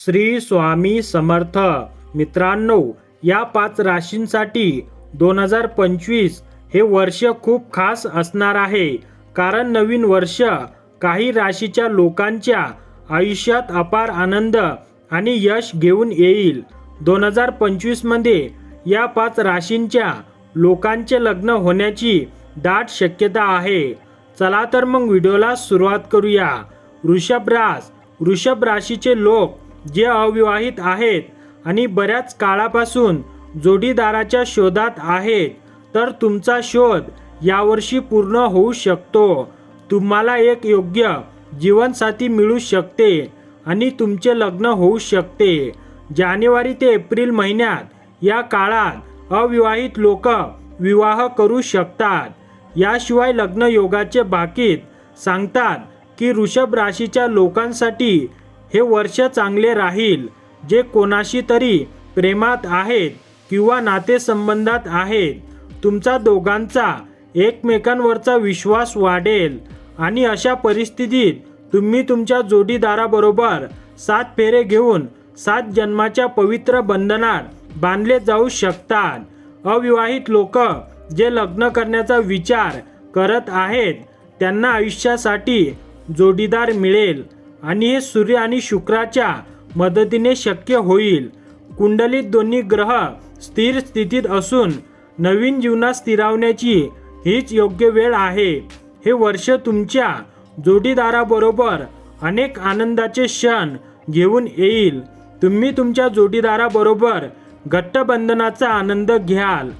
श्री स्वामी समर्थ. मित्रांनो या पाच राशींसाठी दोन हजार पंचवीस हे वर्ष खूप खास असणार आहे. कारण नवीन वर्ष काही राशीच्या लोकांच्या आयुष्यात अपार आनंद आणि यश घेऊन येईल. दोन हजार पंचवीसमध्ये या पाच राशींच्या लोकांचे लग्न होण्याची दाट शक्यता आहे. चला तर मग व्हिडिओला सुरुवात करूया. वृषभ रास वृषभ राशीचे लोक जे अविवाहित आहेत आणि बऱ्याच काळापासून जोडीदाराच्या शोधात आहेत तर तुमचा शोध यावर्षी पूर्ण होऊ शकतो. तुम्हाला एक योग्य जीवनसाथी मिळू शकते आणि तुमचे लग्न होऊ शकते. जानेवारी ते एप्रिल महिन्यात या काळात अविवाहित लोक विवाह करू शकतात. याशिवाय लग्न योगाचे बाकीत सांगतात की वृषभ राशीच्या लोकांसाठी हे वर्ष चांगले राहील जे कोणाशी तरी प्रेमात आहेत किंवा नातेसंबंधात आहेत. तुमचा दोघांचा एकमेकांवरचा विश्वास वाढेल आणि अशा परिस्थितीत तुम्ही तुमच्या जोडीदाराबरोबर सात फेरे घेऊन सात जन्माच्या पवित्र बंधनात बांधले जाऊ शकतात. अविवाहित लोक जे लग्न करण्याचा विचार करत आहेत त्यांना आयुष्यासाठी जोडीदार मिळेल. आणि हे सूर्य आणि शुक्राच्या मदतीने शक्य होईल. कुंडलीत दोन्ही ग्रह स्थिर स्थितीत असून नवीन जीवनात स्थिरावण्याची हीच योग्य वेळ आहे. हे वर्ष तुमच्या जोडीदाराबरोबर अनेक आनंदाचे क्षण घेऊन येईल. तुम्ही तुमच्या जोडीदाराबरोबर गट्टबंधनाचा आनंद घ्याल.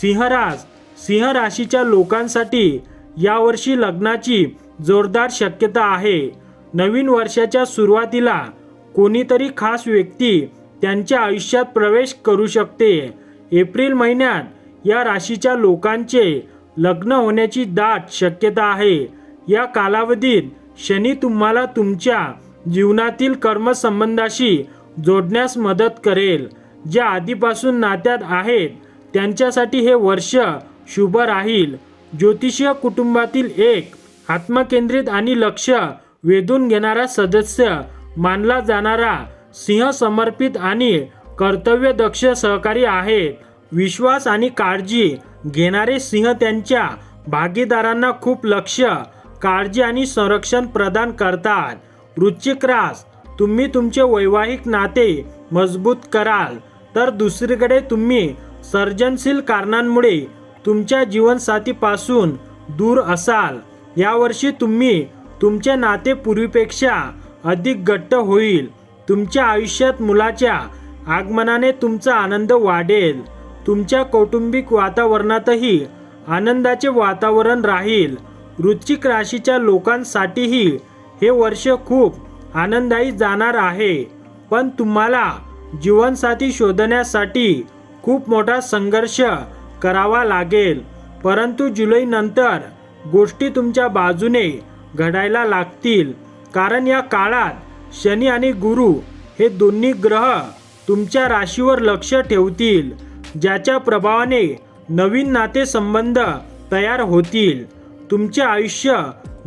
सिंहराज सिंह राशीच्या लोकांसाठी यावर्षी लग्नाची जोरदार शक्यता आहे. नवीन वर्षाच्या सुरुवातीला कोणीतरी खास व्यक्ती त्यांच्या आयुष्यात प्रवेश करू शकते. एप्रिल महिन्यात या राशीच्या लोकांचे लग्न होण्याची दाट शक्यता आहे. या कालावधीत शनी तुम्हाला तुमच्या जीवनातील कर्मसंबंधाशी जोडण्यास मदत करेल. ज्या आधीपासून नात्यात आहेत त्यांच्यासाठी हे वर्ष शुभ राहील. ज्योतिषीय कुटुंबातील एक आत्मकेंद्रित आणि लक्ष वेधून घेणारा सदस्य मानला जाणारा सिंह समर्पित आणि कर्तव्यदक्ष सहकारी आहे. विश्वास आणि काळजी घेणारे सिंह त्यांच्या भागीदारांना खूप लक्ष काळजी आणि संरक्षण प्रदान करतात. वृश्चिक रास तुम्ही तुमचे वैवाहिक नाते मजबूत कराल तर दुसरीकडे तुम्ही सर्जनशील कारणांमुळे तुमच्या जीवनसाथीपासून दूर असाल. यावर्षी तुम्ही तुमचे नाते पूर्वीपेक्षा अधिक घट्ट होईल. तुमच्या आयुष्यात मुलाच्या आगमनाने तुमचा आनंद वाढेल. तुमच्या कौटुंबिक वातावरणातही आनंदाचे वातावरण राहील. वृश्चिक राशीच्या लोकांसाठीही हे वर्ष खूप आनंददायी जाणार आहे. पण तुम्हाला जीवनसाथी शोधण्यासाठी खूप मोठा संघर्ष करावा लागेल. परंतु जुलैनंतर गोष्टी तुमच्या बाजूने घडायला लागतील. कारण या काळात शनी आणि गुरु हे दोन्ही ग्रह तुमच्या राशीवर लक्ष ठेवतील ज्याच्या प्रभावाने नवीन नातेसंबंध तयार होतील. तुमचे आयुष्य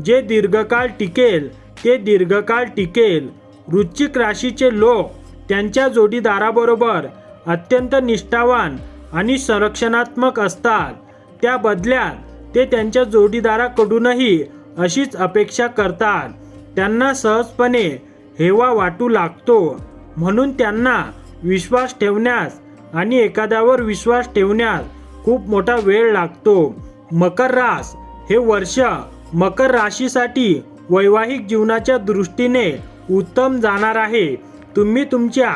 जे दीर्घकाळ टिकेल ते दीर्घकाळ टिकेल. वृश्चिक राशीचे लोक त्यांच्या जोडीदाराबरोबर अत्यंत निष्ठावान आणि संरक्षणात्मक असतात. त्या बदल्यात ते त्यांच्या जोडीदाराकडूनही अशीच अपेक्षा करतात. त्यांना सहजपणे हेवा वाटू लागतो. म्हणून त्यांना विश्वास ठेवण्यास आणि एखाद्यावर विश्वास ठेवण्यास खूप मोठा वेळ लागतो. मकर रास हे वर्ष मकर राशीसाठी वैवाहिक जीवनाच्या दृष्टीने उत्तम जाणार आहे. तुम्ही तुमच्या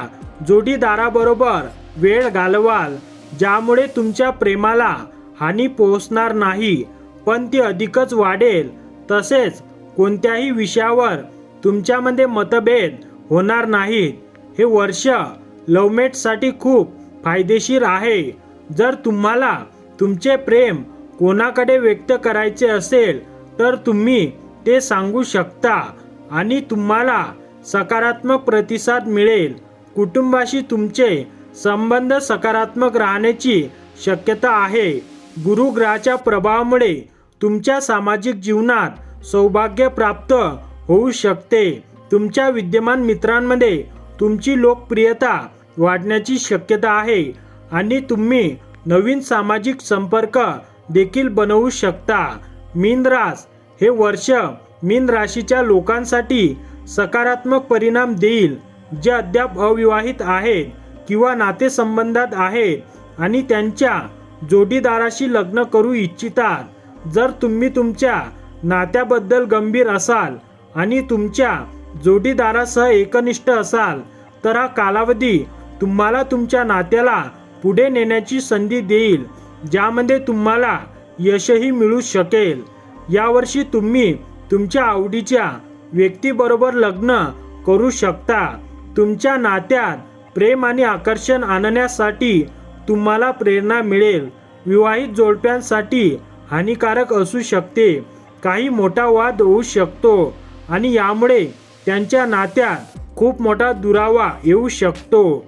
जोडीदाराबरोबर वेळ घालवाल ज्यामुळे तुमच्या प्रेमाला हानी पोहोचणार नाही पण ती अधिकच वाढेल. तसेच कोणत्याही विषयावर तुमच्यामध्ये मतभेद होणार नाहीत. हे वर्ष लवमेटसाठी खूप फायदेशीर आहे. जर तुम्हाला तुमचे प्रेम कोणाकडे व्यक्त करायचे असेल तर तुम्ही ते सांगू शकता आणि तुम्हाला सकारात्मक प्रतिसाद मिळेल. कुटुंबाशी तुमचे संबंध सकारात्मक राहण्याची शक्यता आहे. गुरुग्रहाच्या प्रभावामुळे तुमच्या सामाजिक जीवनात सौभाग्य प्राप्त होऊ शकते. तुमच्या विद्यमान मित्रांमध्ये तुमची लोकप्रियता वाढण्याची शक्यता आहे आणि तुम्ही नवीन सामाजिक संपर्क देखील बनवू शकता. मीन रास हे वर्ष मीन राशीच्या लोकांसाठी सकारात्मक परिणाम देईल जे अद्याप अविवाहित आहेत किंवा नातेसंबंधात आहेत आणि त्यांच्या जोडीदाराशी लग्न करू इच्छितात. जर तुम्ही तुमच्या नात्याबद्दल गंभीर असाल आणि तुमच्या जोडीदारासह एकनिष्ठ असाल तर हा कालावधी तुम्हाला तुमच्या नात्याला पुढे नेण्याची संधी देईल ज्यामध्ये तुम्हाला यशही मिळू शकेल. यावर्षी तुम्ही तुमच्या आवडीच्या व्यक्तीबरोबर लग्न करू शकता. तुमच्या नात्यात प्रेम आणि आकर्षण आणण्यासाठी तुम्हाला प्रेरणा मिळेल. विवाहित जोडप्यांसाठी हानिकारक असू शकते. काही मोठा वाद होऊ शकतो आणि यामुळे त्यांच्या नात्यात खूप मोठा दुरावा येऊ शकतो.